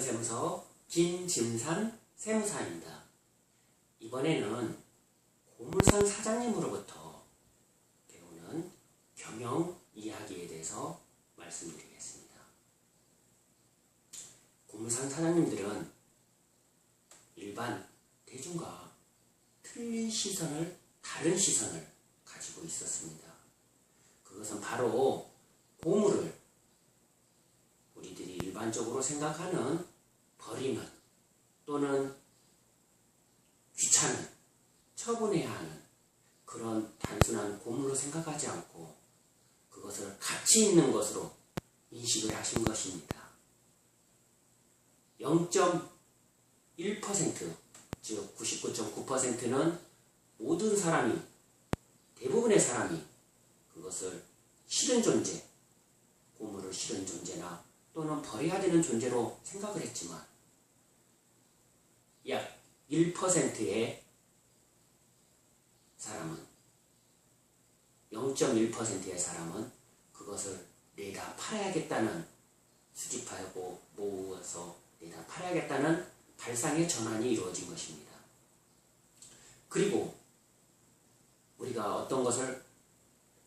세무서 김진산 세무사입니다. 이번에는 고물상 사장님으로부터 배우는 경영 이야기에 대해서 말씀드리겠습니다. 고물상 사장님들은 일반 대중과 틀린 시선을, 다른 시선을 가지고 있었습니다. 그것은 바로 고물을 일반적으로 생각하는 버리는 또는 귀찮은 처분해야 하는 그런 단순한 고물로 생각하지 않고 그것을 가치 있는 것으로 인식을 하신 것입니다. 0.1%, 즉 99.9%는 모든 사람이, 대부분의 사람이 그것을 싫은 존재, 고물을 싫은 존재나 또는 버려야 되는 존재로 생각을 했지만 약 1%의 사람은 0.1%의 사람은 그것을 내다 팔아야겠다는 수집하고 모아서 내다 팔아야겠다는 발상의 전환이 이루어진 것입니다. 그리고 우리가 어떤 것을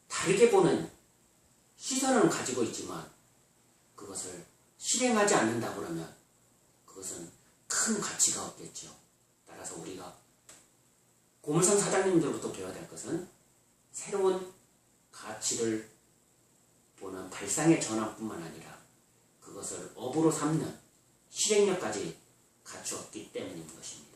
다르게 보는 시선은 가지고 있지만 그것을 실행하지 않는다 그러면 그것은 큰 가치가 없겠죠. 따라서 우리가 고물상 사장님들부터 배워야 될 것은 새로운 가치를 보는 발상의 전환뿐만 아니라 그것을 업으로 삼는 실행력까지 갖추었기 때문인 것입니다.